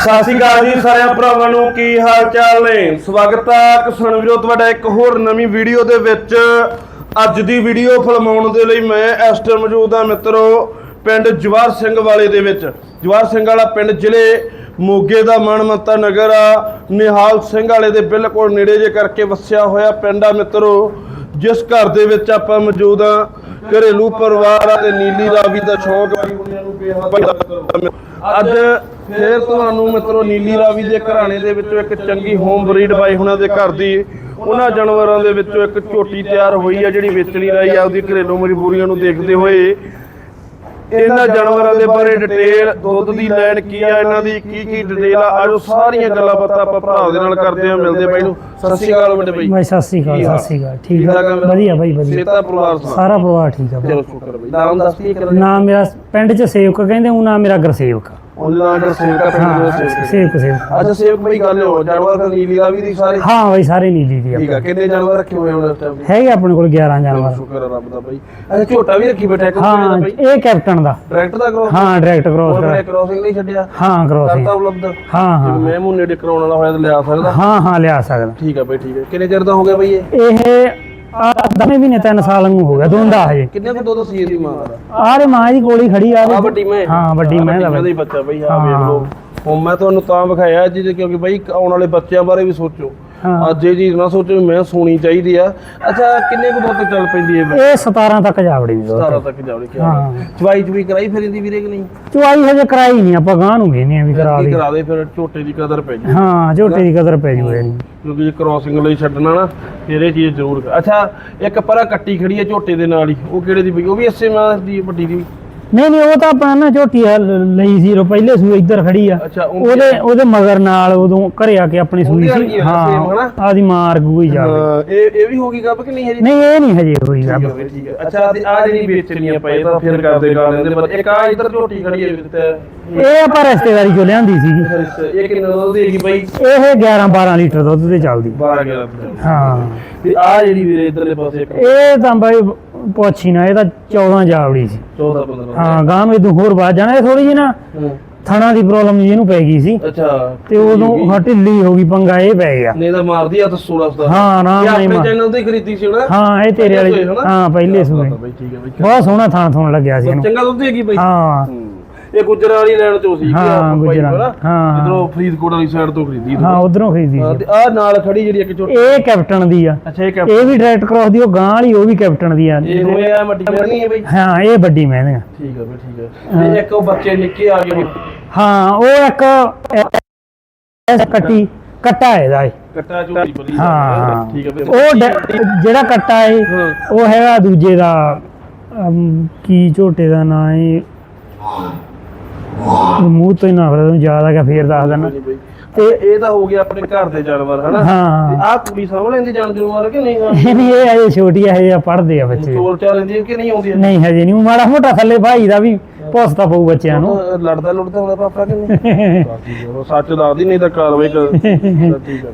ਸਤਿ ਸ਼੍ਰੀ ਅਕਾਲ ਜੀ ਸਾਰਿਆਂ ਭਰਾਵਾਂ ਨੂੰ, ਕੀ ਹਾਲ ਚਾਲ ਨੇ? ਸਵਾਗਤ ਹੈ ਕਿਸਾਨ ਵੀਰੋ, ਤੁਹਾਡਾ ਇੱਕ ਹੋਰ ਨਵੀਂ ਵੀਡੀਓ ਦੇ ਵਿੱਚ। ਅੱਜ ਦੀ ਵੀਡੀਓ ਫਿਲਮਾਉਣ ਦੇ ਲਈ ਮੈਂ ਇਸ ਟਾਈਮ ਮੌਜੂਦ ਹਾਂ ਮਿੱਤਰੋ, ਪਿੰਡ ਜਵਾਰ ਸਿੰਘ ਵਾਲੇ ਦੇ ਵਿੱਚ। ਜਵਾਰ ਸਿੰਘ ਵਾਲਾ ਪਿੰਡ ਜ਼ਿਲ੍ਹੇ ਮੋਗੇ ਦਾ ਮਾਨਮੱਤਾ ਨਗਰ ਆ। ਨਿਹਾਲ ਸਿੰਘ ਵਾਲੇ ਦੇ ਬਿਲਕੁਲ ਨੇੜੇ ਜੇ ਕਰਕੇ ਵਸਿਆ ਹੋਇਆ ਪਿੰਡ ਆ ਮਿੱਤਰੋ, ਜਿਸ ਘਰ ਦੇ ਵਿੱਚ ਆਪਾਂ ਮੌਜੂਦ ਆ ਘਰੇਲੂ ਪਰਿਵਾਰ ਆ ਨੀਲੀ ਰਾਵੀ ਦਾ ਸ਼ੌਕ ਅੱਜ ਫੇਰ ਤੁਹਾਨੂੰ ਮਿੱਤਰੋ ਨੀਲੀ ਰਾਵੀ ਦੇ ਘਰਾਣੇ ਦੇ ਵਿੱਚੋਂ ਇੱਕ ਚੰਗੀ ਹੋਮ ਬਰੀਡ ਬਾਈ ਹੁਣਾਂ ਦੇ ਘਰ ਦੀ, ਉਹਨਾਂ ਜਾਨਵਰਾਂ ਦੇ ਵਿੱਚੋਂ ਇੱਕ ਝੋਟੀ ਤਿਆਰ ਹੋਈ ਆ ਜਿਹੜੀ ਵੇਚਣੀ ਰਹੀ ਆ ਉਹਦੀ ਘਰੇਲੂ ਮਜਬੂਰੀਆਂ ਨੂੰ ਦੇਖਦੇ ਹੋਏ। ਇਹਨਾਂ ਜਾਨਵਰਾਂ ਦੇ ਬਾਰੇ ਡਿਟੇਲ ਦੁੱਧ ਦੀ ਲੈਣ ਕੀ ਆ ਇਹਨਾਂ ਦੀ ਕੀ ਕੀ ਡਿਟੇਲ ਆ ਆਜੋ ਸਾਰੀਆਂ ਗੱਲਾਂ ਬਾਤਾਂ ਆਪਾਂ ਭਰਾ ਦੇ ਨਾਲ ਕਰਦੇ ਆ ਮਿਲਦੇ ਬਾਈ ਨੂੰ। ਸਤਿ ਸ਼੍ਰੀ ਅਕਾਲ ਵੱਡੇ ਬਾਈ। ਬਾਈ ਸਤਿ ਸ੍ਰੀ ਅਕਾਲ? ਸਤਿ ਸ੍ਰੀ ਅਕਾਲ ਠੀਕ ਆ ਆ? ਵਧੀਆ ਬਾਈ ਵਧੀਆ। ਸੇਤਾ ਪਰਿਵਾਰ ਸਾਰਾ? ਪਰਿਵਾਰ ਠੀਕ ਆ ਬਾਈ। ਚਲੋ ਸ਼ੁਕਰ ਬਾਈ। ਨਾਮ ਦੱਸ ਕੀ ਕਰ ਨਾਮ ਮੇਰਾ ਪਿੰਡ ਚ ਸੇਵਕ ਕਹਿੰਦੇ ਉਹ ਨਾਮ ਮੇਰਾ ਗੁਰਸੇਵਕ ਉਹਨਾਂ ਨਾਲ ਕਰ ਸੇਵਕਾ ਪਿੰਡ ਦੇ ਹਾਂ ਸੇਵਕ ਸੇਵਕ ਸੇਵਕ। ਅੱਛਾ ਸੇਵਕ ਬਈ ਗੱਲ ਹੋ ਜਾਨਵਰ ਤਾਂ ਨੀਲੀ ਰਾਵੀ ਦੀ ਸਾਰੇ? ਹਾਂ ਬਾਈ ਸਾਰੇ ਨੀਲੀ ਦੀ ਠੀਕ ਆ ਆ ਕਿੰਨੇ ਜਾਨਵਰ ਰੱਖੇ ਹੋਏ ਹੁਣ ਇਸ ਟਾਈਮ ਹੈਗੇ ਆਪਣੇ ਕੋਲ 11 ਜਾਨਵਰ। ਸ਼ੁਕਰ ਆ ਰੱਬ ਦਾ ਬਾਈ। ਅੱਛਾ ਝੋਟਾ ਵੀ ਰੱਖੀ ਬੈਠਾ ਹਾਂ ਬਾਈ? ਇਹ ਕੈਪਟਨ ਦਾ। ਡਾਇਰੈਕਟ ਦਾ ਕਰੋ ਹਾਂ ਡਾਇਰੈਕਟ ਕ੍ਰੋਸ ਮੈਂ ਕ੍ਰੋਸਿੰਗ ਨਹੀਂ ਛੱਡਿਆ? ਹਾਂ ਕ੍ਰੋਸ ਕਰਤਾ ਉਪਲਬਧ? ਹਾਂ ਹਾਂ। ਜੇ ਮੈਂ ਮੂੰਹ ਨੇੜੇ ਕਰਾਉਣ ਵਾਲਾ ਹੋਇਆ ਤਾਂ ਲਿਆ ਸਕਦਾ? ਹਾਂ ਹਾਂ ਲਿਆ ਸਕਦਾ। ਠੀਕ ਆ ਬਾਈ ਠੀਕ ਆ। ਕਿੰਨੇ ਚਿਰ ਦਾ ਹੋ ਗਿਆ ਬਾਈ ਇਹ? ਇਹ ਆ ਦਵੇਂ ਤਿੰਨ ਸਾਲ ਨੂੰ ਹੋ ਗਿਆ ਦੋਂਦਾ ਹਜੇ। ਕਿੰਨੇ ਕੁ ਦੁੱਧ ਸੀ ਇਹਦੀ ਮਾਂ ਦਾ? ਆਰੇ ਮਾਂ ਦੀ ਕੋਲੀ ਖੜੀ ਆ। ਆ ਵੱਡੀ ਮੈਂ। ਹਾਂ ਵੱਡੀ ਮੈਂ ਦਾ ਦਾ। ਬੱਚਾ ਬਾਈ ਆ। ਵੇਖ ਲਓ। ਹੁਣ ਮੈਂ ਤੁਹਾਨੂੰ ਤਾਂ ਵਿਖਾਇਆ ਜੀ ਕਿਉਂਕਿ ਬਾਈ ਆਉਣ ਵਾਲੇ ਬੱਚਿਆਂ ਬਾਰੇ ਵੀ ਸੋਚੋ। ਅੱਜ ਇਹ ਚੀਜ਼ ਨਾ ਸੋਚੋ ਵੀ ਮੈਂ ਸੋਣੀ ਚਾਹੀਦੀ ਆ। ਅੱਛਾ ਕਿੰਨੇ ਕੁ ਦੁੱਧ ਚੱਲ ਪੈਂਦੀ ਹੈ ਇਹ 17 ਤੱਕ ਜਾਵੜੀ ਦੀ ਦੁੱਧ। 17 ਤੱਕ ਜਾਵੜੀ ਕਿਹਾ ਹਾਂ। ਚਵਾਈ ਚੁਈ ਕਰਾਈ ਫਿਰ ਇਹਦੀ ਵੀਰੇ ਕਿ ਨਹੀਂ? ਚੁਆਈ ਹਜੇ ਕਰਾਈ ਨਹੀਂ ਆਪਾਂ ਗਾਂ ਨੂੰ ਵੇਨੇ ਆ ਵੀ ਕਰਾ ਕੀ ਦੇ। ਕਰਾ ਦੇ ਫਿਰ ਝੋਟੇ ਦੀ ਕਦਰ ਪੈ ਜੂ। ਹਾਂ ਝੋਟੇ ਦੀ ਕਦਰ ਪੈ ਜੂ ਇਹਨੂੰ ਕਿਉਂਕਿ ਜੇ ਕ੍ਰੋਸਿੰਗ ਲਈ ਛੱਡਣਾ ਨਾ ਫਿਰ ਇਹ ਚੀਜ਼ ਜ਼ਰੂਰ ਅੱਛਾ ਇੱਕ ਪਰਾ ਕੱਟੀ ਖੜੀ ਹੈ ਝੋਟੇ ਦੇ ਨਾਲ ਹੀ। ਉਹ ਕਿਹੜੇ ਦੀ ਬਈ? ਉਹ ਵੀ ਇਸੇ ਮਾਂ ਦੀ ਵੱਡੀ ਦੀ। ਨਹੀਂ ਨਹੀਂ ਉਹ ਤਾਂ ਆਪਾਂ ਨਾ ਝੋਟੀ ਆ ਲ- ਲਈ ਸੀ ਰੋ ਪਹਿਲੇ ਸੂ ਇੱਧਰ ਖੜੀ ਆ। ਅੱਛਾ ਉਹਦੇ ਉਹਦੇ ਮਗਰ ਨਾਲ ਉਦੋਂ ਘਰੇ ਆ ਕੇ ਆਪਣੀ ਸੂਈ ਸੀ। ਆ ਹਨਾ? ਹਾਂ ਆਦੀ ਮਾਰ ਗੂਈ ਜਾਵੇ ਇਹ ਇਹ ਵੀ ਹੋ ਗਈ ਗੱਬ ਕਿ ਨਹੀਂ ਹਜੇ? ਨਹੀਂ ਇਹ ਨਹੀਂ ਹਜੇ ਹੋਈ ਠੀਕ ਹੈ ਠੀਕ ਹੈ ਅੱਛਾ ਤੇ ਆ ਜਿਹੜੀ ਵੇਚਣੀ ਆ ਪਏ ਤਾਂ ਫਿਰ ਕਰਦੇ ਗਾ ਲੈਂਦੇ ਪਰ ਇੱਕ ਆ ਇੱਧਰ ਝੋਟੀ ਖੜੀ ਹੈ ਤੇ ਇਹ ਆਪਾਂ ਰਿਸ਼ਤੇਦਾਰੀ ਚੋਂ ਲਿਆਂਦੀ ਸੀਗੀ ਇਹ ਕਿੰਨਾ ਦੁੱਧ ਦੇਗੀ ਬਾਈ? ਇਹ 11 12 ਲੀਟਰ ਦੁੱਧ ਤੇ ਚੱਲਦੀ। 12 11 ਹਾਂ। ਤੇ ਆ ਜਿਹੜੀ ਵੀਰੇ ਇਧਰਲੇ ਪਾਸੇ ਇਹ ਤਾਂ ਬਾਈ ਪੁੱਛੀ ਨਾ ਇਹ ਤਾਂ 14 ਜਾਵੜੀ ਸੀ। 14 15 ਹਾਂ ਗਾਂ ਨੂੰ ਇਦੋਂ ਹੋਰ ਬਾਅਦ ਜਾਣਾ ਇਹ ਥੋੜੀ ਜੀ ਨਾ। ਥਣਾ ਦੀ ਪ੍ਰੋਬਲਮ ਜੀ ਇਹਨੂੰ ਪੈ ਗਈ ਸੀ। ਅੱਛਾ ਤੇ ਉਦੋਂ ਹਾਂ। ਢਿੱਲੀ ਹੋ ਗਈ ਪੰਗਾ ਇਹ ਪੈ ਗਿਆ। ਨਹੀਂ ਤਾਂ ਮਾਰਦੀ ਆ ਤਾਂ 16 17 ਹਾਂ ਆਰਾਮ ਇਹ ਨਾਲ ਹੀ ਆਪਣੇ ਚੈਨਲ ਤੇ ਖਰੀਦੀ ਸੀ ਨਾ ਹਾਂ ਇਹ ਤੇਰੇ ਵਾਲੇ? ਹਾਂ ਪਹਿਲੇ ਬਾਈ ਬਹੁਤ ਸੋਹਣਾ ਥਾਂ ਥੋਣ ਲੱਗਿਆ ਸੀ ਇਹਨੂੰ। ਚੰਗਾ ਦੁੱਧ ਦੇਗੀ ਬਾਈ। ਹੂੰ। ਇਹ ਗੁੱਜਰ ਵਾਲੀ ਲੈਣ ਚੋਂ ਸੀ ਹਾਂ, ਗੁੱਜਰਾਂ, ਹਾਂ। ਇਧਰੋਂ ਫਰੀਦਕੋਟ ਵਾਲੀ ਸਾਈਡ ਤੋਂ ਖਰੀਦੀ ਹਾਂ ਉਧਰੋਂ ਖਰੀਦੀ ਹਾਂ, ਸੀ ਤੇ ਆ ਨਾਲ ਖੜੀ ਜਿਹੜੀ ਇੱਕ ਛੋਟੀ ਇਹ ਕੈਪਟਨ ਦੀ ਆ। ਅੱਛਾ ਇਹ ਇਹ ਵੀ ਡਾਇਰੈਕਟ ਕ੍ਰੋਸ ਦੀ ਉਹ ਗਾਂ ਵਾਲੀ ਉਹ ਵੀ ਕੈਪਟਨ ਦੀ ਆ। ਇਹ ਹੋਏ ਆ ਕਰਨੀ ਹੈ ਬਾਈ। ਹਾਂ ਇਹ ਵੱਡੀ ਮਹਿੰਦੀ ਆ। ਠੀਕ ਹੈ ਬਈ ਠੀਕ ਹੈ। ਤੇ ਇੱਕ ਉਹ ਬੱਚੇ ਨਿੱਕੇ ਆ ਗਏ ਹਾਂ ਉਹ ਇੱਕ ਇਹ ਕੱਟੀ ਕੱਟਾ ਇਹਦਾ ਏ। ਕੱਟਾ ਝੋਟੀ ਬਲੀ ਹਾਂ ਠੀਕ ਹੈ ਉਹ ਜਿਹੜਾ ਕੱਟਾ ਏ ਹਾਂ। ਉਹ ਹੈਗਾ ਦੂਜੇ ਦਾ ਕੀ ਝੋਟੇ ਦਾ ਨਾਂ ਏ ਮੂੰਹ ਤੋਂ ਹੀ ਨਾ ਫਿਰ ਯਾਦ ਆ ਗਿਆ ਫੇਰ ਦੱਸ ਦੇਣਾ। ਤੇ ਇਹ ਤਾਂ ਹੋ ਗਿਆ ਆਪਣੇ ਘਰ ਦੇ ਜਾਨਵਰ ਹਨਾ? ਹਾਂ। ਤੇ ਆਹ ਕੁੜੀ ਸਾਂਭ ਲੈਂਦੀ ਜਾਨ ਜਾਨਵਰ ਕਿ ਨਹੀਂ? ਹਾਂ ਇਹ ਨਹੀਂ ਇਹ ਅਜੇ ਛੋਟੀ ਆ ਹਜੇ ਪੜਦੇ ਆ ਬੱਚੇ। ਚੋਲ ਚਾ ਲੈਂਦੀ ਹੈ ਕਿ ਨਹੀਂ ਆਉਂਦੀ ਨਹੀਂ ਹਜੇ ਨਹੀਂ ਮਾੜਾ ਮੋਟਾ ਥੱਲੇ ਭਾਈ ਦਾ ਵੀ ਪੁੱਛਤਾ ਪਊ ਬੱਚਿਆਂ ਨੂੰ। ਉਹ ਲੜਦਾ ਲੁੜਦਾ ਹੋਣਾ ਪਾਪਾ ਕਿ ਨਹੀਂ ਉਹ ਸੱਚ ਦੱਸਦੀ ਨਹੀਂ ਤਾਂ ਕਾਰਵਾਈ ਕਰ ਠੀਕ ਹੈ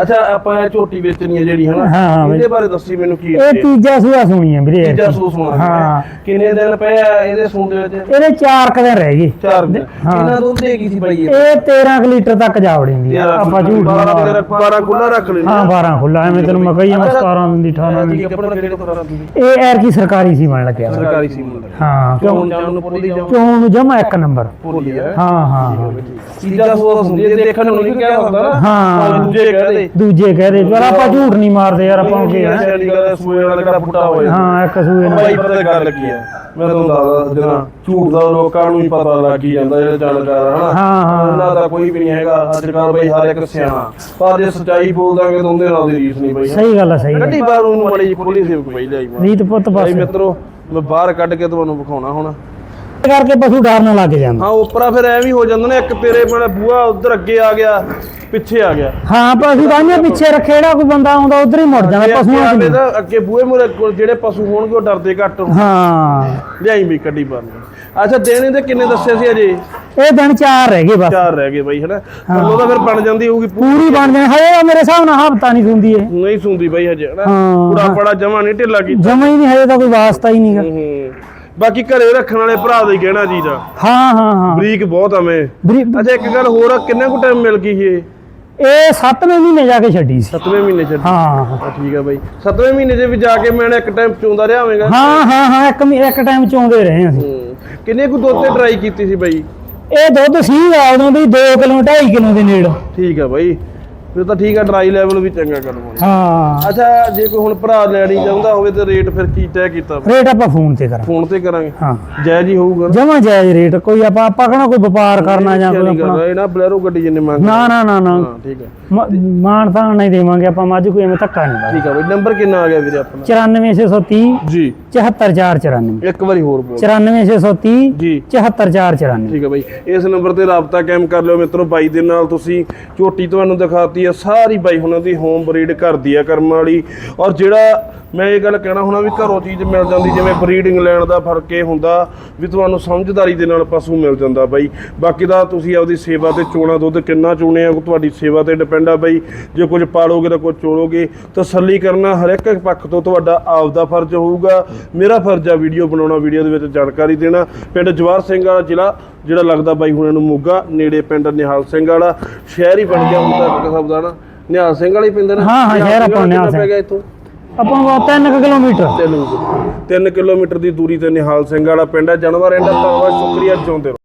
ਅੱਛਾ ਆਪਾਂ ਇਹ ਝੋਟੀ ਵੇਚਣੀ ਹੈ ਜਿਹੜੀ ਹਨਾ? ਹਾਂ ਬਈ। ਇਹਦੇ ਬਾਰੇ ਦੱਸੀ ਮੈਨੂੰ ਕੀ ਇਹ ਤੀਜਾ ਸੂਆ ਸੁਣੀ ਆ ਵੀਰੇ ਤੀਜਾ ਸੂ ਸੁਣਾ। ਹਾਂ। ਕਿੰਨੇ ਦਿਨ ਪਏ ਆ ਇਹਦੇ ਸੂਣ ਦੇ ਵਿੱਚ? ਇਹਦੇ ਚਾਰ ਕੁ ਦਿਨ ਰਹਿ ਗਏ। ਚਾਰ ਦਿਨ। ਹਾਂ। ਇਹਨਾਂ ਦੁੱਧ ਦੇਗੀ ਸੀ ਬਾਈ ਇਹ ਇਹ 13 ਕੁ ਲੀਟਰ ਤੱਕ ਜਾ ਵੜਿੰਦੀ ਆ ਆਪਾਂ ਝੂਠ ਨਹੀਂ 12 ਮਾਰਦੇ। 12 ਖੁੱਲਾ ਰੱਖ ਲੈਣਾ ਹਾਂ 12 ਖੁੱਲਾ ਐਵੇਂ ਤੈਨੂੰ ਮੈਂ ਕਹੀ ਜਾਵਾਂ 17 ਦਿਨ ਦੀ 18 ਦਿਨ ਠੀਕ ਹੈ ਕਿਹੜੇ ਤਰ੍ਹਾਂ ਦੀ? ਇਹ ਐਰ ਕੀ ਸਰਕਾਰੀ ਸੀ ਬਣ ਲੱਗਿਆ ਸਰਕਾਰੀ ਸੀ ਮੁੰਡਾ ਹਾਂ ਕਿਉਂ? ਕਿਉਂ ਜਾਣ ਨੂੰ ਪੂਰੀ ਚੋਣ ਨੂੰ ਜਮਾ ਇੱਕ ਨੰਬਰ। ਪੂਰੀ ਹੈ। ਹਾਂ ਹਾਂ ਹਾਂ। ਸੂਆ ਹੁੰਦੀ ਹੈ। ਦੇਖਣ ਨੂੰ ਨਹੀਂ ਕਿਹਾ ਹੁੰਦਾ। ਨਾ ਹਾਂ। ਦੂਜੇ ਕਹਦੇ? ਦੂਜੇ ਕਹਦੇ ਪਰ ਆਪਾਂ ਝੂਠ ਨਹੀਂ ਮਾਰਦੇ ਯਾਰ ਆਪਾਂ ਕੀ ਹੈ ਸੈਲੀ ਗੱਲ ਸੂਏ ਵਾਲਾ ਕਿਹੜਾ ਫੁੱਟਾ ਹੋਇਆ? ਹਾਂ ਇੱਕ ਸੂਏ ਨਾਲ। ਬਾਈ ਪਤਾ ਗੱਲ ਕੀ ਹੈ? ਮੈਂ ਤੁਹਾਨੂੰ ਦੱਸਦਾ ਜਿਹੜਾ ਝੂਠ ਦਾ ਲੋਕਾਂ ਨੂੰ ਹੀ ਪਤਾ ਲੱਗ ਹੀ ਜਾਂਦਾ ਜਿਹੜੇ ਜਾਣਕਾਰ ਹਨਾ? ਹਾਂ, ਹਾਂ। ਉਹਨਾਂ ਦਾ ਕੋਈ ਵੀ ਨਹੀਂ ਹੈਗਾ ਅੱਜ ਕੱਲ ਬਈ ਹਰ ਇੱਕ ਸਿਆਣਾ। ਪਰ ਜੇ ਸੱਚਾਈ ਬੋਲਦਾਂਗੇ ਤਾਂ ਉਹਦੇ ਨਾਲ ਦੀ ਰੀਸ ਨਹੀਂ ਬਈ। ਸਹੀ ਗੱਲ ਆ ਸਹੀ ਕੱਢੀ ਬਾਹਰ ਉਹਨੂੰ ਮੜੀ ਖੁੱਲੀ ਸੇਵਕ ਬਈ ਲਿਆਈ ਮੈਂ। ਰੀਤ ਪੁੱਤ ਬਸ। ਭਾਈ ਮਿੱਤਰੋ ਮੈਂ ਬਾਹਰ ਕੱਢ ਕੇ ਤੁਹਾਨੂੰ ਵਿਖਾਉਣਾ ਹੁਣ। ਕਰਕੇ ਪਸ਼ੂ ਡਰਨ ਲੱਗ ਜਾਂਦਾ। ਹਾਂ ਉੱਪਰਾ ਫਿਰ ਐ ਵੀ ਹੋ ਜਾਂਦਾ ਨਾ ਇੱਕ ਤੇਰੇ ਬੜਾ ਬੂਆ ਉਧਰ ਅੱਗੇ ਆ ਗਿਆ। ਪਿੱਛੇ ਆ ਗਿਆ। ਹਾਂ ਪਸ਼ੂ ਤਾਂ ਪਿੱਛੇ ਰੱਖੇ ਜਿਹੜਾ ਕੋਈ ਬੰਦਾ ਆਉਂਦਾ ਉਧਰ ਹੀ ਮੁੜ ਜਾਂਦਾ ਪਸ਼ੂਆਂ ਚ ਤਾਂ ਅੱਗੇ ਬੂਏ ਮੁਰੇ ਕੋਲ ਜਿਹੜੇ ਪਸ਼ੂ ਹੋਣਗੇ ਉਹ ਡਰਦੇ ਘੱਟ। ਹਾਂ। ਲਿਆਈ ਵੀ ਕੱਢੀ ਬਾਹਰ ਅੱਛਾ ਦੇਣੇ ਤੇ ਕਿੰਨੇ ਦੱਸੇ ਸੀ ਅਜੇ? ਇਹ ਦਿਨ ਚਾਰ ਰਹਿ ਗਏ ਬਸ। ਚਾਰ ਰਹਿ ਗਏ ਬਾਈ ਹਨਾ? ਥੱਲੋਂ ਤਾਂ ਫਿਰ ਬਣ ਜਾਂਦੀ ਹੋਊਗੀ ਪੂਰੀ। ਬਣ ਜਾਣੀ। ਉਹ ਮੇਰੇ ਹਿਸਾਬ ਨਾਲ ਹਫਤਾ ਨਹੀਂ ਸੁੰਦੀ ਇਹ। ਨਹੀਂ ਸੁੰਦੀ ਬਾਈ ਹਜੇ ਹਨਾ। ਪੂਰਾ ਬੜਾ ਜਮਾ ਨਹੀਂ ਢਿੱਲਾ ਕੀਤਾ। ਜਮਾ ਹੀ ਨਹੀਂ ਹਜੇ ਤਾਂ ਕੋਈ ਵਾਸਤਾ ਹੀ ਨਹੀਂਗਾ ਬਾਕੀ ਘਰੇ ਰੱਖਣ ਵਾਲੇ ਭਰਾ ਦਾ ਹੀ ਕਹਿਣਾ ਜੀ ਦਾ। ਹਾਂ ਹਾਂ ਹਾਂ। ਬਰੀਕ ਬਹੁਤ ਆਵੇਂ ਅੱਛਾ ਇੱਕ ਗੱਲ ਹੋਰ ਆ ਕਿੰਨੇ ਕੁ ਟਾਈਮ ਮਿਲ ਗਈ ਇਹ? ਇਹ 7ਵੇਂ ਮਹੀਨੇ ਜਾ ਕੇ ਛੱਡੀ ਸੀ। 7ਵੇਂ ਮਹੀਨੇ ਚ ਹਾਂ। ਆ ਠੀਕ ਆ ਬਾਈ। 7ਵੇਂ ਮਹੀਨੇ ਦੇ ਵੀ ਜਾ ਕੇ ਮੈਂ ਇੱਕ ਟਾਈਮ ਚੋਂਦਾ ਰਿਹਾ ਹੋਵੇਗਾ। ਹਾਂ ਹਾਂ ਹਾਂ ਇੱਕ ਮਹੀ- ਇੱਕ ਟਾਈਮ ਚੋਂਦੇ ਰਹੇ ਅਸੀਂ। ਹੂੰ। ਕਿੰਨੇ ਕੁ ਦੁੱਧ ਤੇ ਟਰਾਈ ਕੀਤੀ ਸੀ ਬਾਈ? ਇਹ ਦੁੱਧ ਸੀ ਉਦੋਂ ਵੀ 2 ਕਿਲੋ 2.5 ਕਿਲੋ ਦੇ ਨੇੜੇ। ਠੀਕ ਆ ਬਾਈ। ਫਿਰ ਤਾਂ ਠੀਕ ਆ ਡਰਾਈ ਲੈਵਲ ਵੀ ਚੰਗਾ ਕਰਵਾਉਣਾ ਹਾਂ। ਅੱਛਾ ਜੇ ਕੋਈ ਹੁਣ ਭਰਾ ਲੈਣੀ ਚਾਹੁੰਦਾ ਹੋਵੇ ਤੇ ਰੇਟ ਫਿਰ ਕੀ ਤੈਅ ਕੀਤਾ? ਰੇਟ ਆਪਾਂ ਫੋਨ ਤੇ ਕਰਾਂ ਫੋਨ ਤੇ ਕਰਾਂਗੇ। ਹਾਂ। ਜਾਇਜ਼ ਹੀ ਹੋਊਗਾ ਜਮਾ ਜਾਇਜ਼ ਰੇਟ ਕੋਈ ਆਪਾਂ ਆਪਾਂ ਕਹਣਾ ਕੋਈ ਵਪਾਰ ਕਰਨਾ ਜਾਂ ਕੋਈ ਆਪਣਾ ਇਹ ਨਾ ਬਲੈਰੋ ਗੱਡੀ ਜਿੰਨੇ ਮੰਗ ਨਾ ਨਾ ਨਾ ਨਾ। ਹਾਂ ਠੀਕ ਹੈ ਮ- ਮਾਣ ਤਾਂ ਨਹੀਂ ਦੇਵਾਂਗੇ ਆਪਾਂ ਮੱਝ ਕੋਈ ਐਵੇਂ ਧੱਕਾ ਨਹੀਂ ਠੀਕ ਆ ਬਾਈ ਨੰਬਰ ਕਿੰਨਾ ਆ ਗਿਆ ਵੀਰੇ ਆਪਣਾ? 94630 ਜੀ। 74494 ਇੱਕ ਵਾਰੀ ਹੋਰ ਬੋਲ। 94630 ਜੀ। 74494 ਠੀਕ ਹੈ ਬਾਈ ਇਸ ਨੰਬਰ ਤੇ ਰਾਬਤਾ ਕਾਇਮ ਕਰ ਲਿਓ ਮਿੱਤਰੋ ਬਾਈ ਦੇ ਨਾਲ ਤੁਸੀਂ ਝੋਟੀ ਤੁਹਾਨੂੰ ਦਿਖਾਤੀ ਆ ਸਾਰੀ ਬਾਈ ਹੁਣਾਂ ਦੀ ਹੋਮ ਬਰੀਡ ਕਰਦੀ ਆ ਕਰਮ ਵਾਲੀ। ਔਰ ਜਿਹੜਾ ਮੈਂ ਇਹ ਗੱਲ ਕਹਿਣਾ ਹੁਣਾ ਵੀ ਘਰੋਂ ਚੀਜ਼ ਮਿਲ ਜਾਂਦੀ ਜਿਵੇਂ ਬਰੀਡਿੰਗ ਲੈਣ ਦਾ ਫ਼ਰਕ ਇਹ ਹੁੰਦਾ ਵੀ ਤੁਹਾਨੂੰ ਸਮਝਦਾਰੀ ਦੇ ਨਾਲ ਪਸ਼ੂ ਮਿਲ ਜਾਂਦਾ ਬਾਈ। ਬਾਕੀ ਦਾ ਤੁਸੀਂ ਆਪਦੀ ਸੇਵਾ ਤੇ ਚੋਣਾ ਦੁੱਧ ਕਿੰਨਾ ਚੋਣੇ ਆ ਤੁਹਾਡੀ ਸੇਵਾ ਤੇ ਡਿਪੈਂਡ ਆ ਬਾਈ। ਜੇ ਕੁਝ ਪਾਲੋਗੇ ਤਾਂ ਕੁਝ ਚੋਲੋਗੇ। ਤਸੱਲੀ ਕਰਨਾ ਹਰ ਇੱਕ ਪੱਖ ਤੋਂ ਤੁਹਾਡਾ ਆਪਦਾ ਫਰਜ਼ ਹੋਊਗਾ। ਮੇਰਾ ਫਰਜ਼ ਆ ਵੀਡੀਓ ਬਣਾਉਣਾ ਵੀਡੀਓ ਦੇ ਵਿੱਚ ਜਾਣਕਾਰੀ ਦੇਣਾ। ਪਿੰਡ ਜਵਾਰ ਸਿੰਘ ਵਾਲਾ ਜ਼ਿਲ੍ਹਾ ਜਿਹੜਾ ਲੱਗਦਾ ਬਾਈ ਹੁਣਾਂ ਨੂੰ ਮੋਗਾ ਨੇੜੇ ਪਿੰਡ ਨਿਹਾਲ ਸਿੰਘ ਵਾਲਾ। ਸ਼ਹਿਰ ਹੀ ਬਣ ਗਿਆ ਹੁਣ ਤਾਂ ਇੱਕ ਹਿਸਾਬ ਦਾ ਨਾ। ਨਿਹਾਲ ਸਿੰਘ ਵਾਲਾ ਹੀ ਪਿੰਡ ਨਾ? ਹਾਂ, ਹਾਂ, ਸ਼ਹਿਰ ਸਿੰਘ ਆਪਾਂ ਨਿਹਾਲ ਕਿੰਨਾ ਪੈ ਸਿੰਘ। ਗਿਆ ਇੱਥੋਂ? ਆਪਾਂ ਨੂੰ 3 ਕਿਲੋਮੀਟਰ। 3 3 ਕਿਲੋਮੀਟਰ ਦੀ ਦੂਰੀ ਤੇ ਨਿਹਾਲ ਸਿੰਘ ਵਾਲਾ ਪਿੰਡ ਹੈ। ਜਾਨਵਰ ਰਹਿੰਦਾ ਧੰਨਵਾਦ, ਸ਼ੁਕਰੀਆ ਚਾਹੁੰਦੇ ਰਹੋ।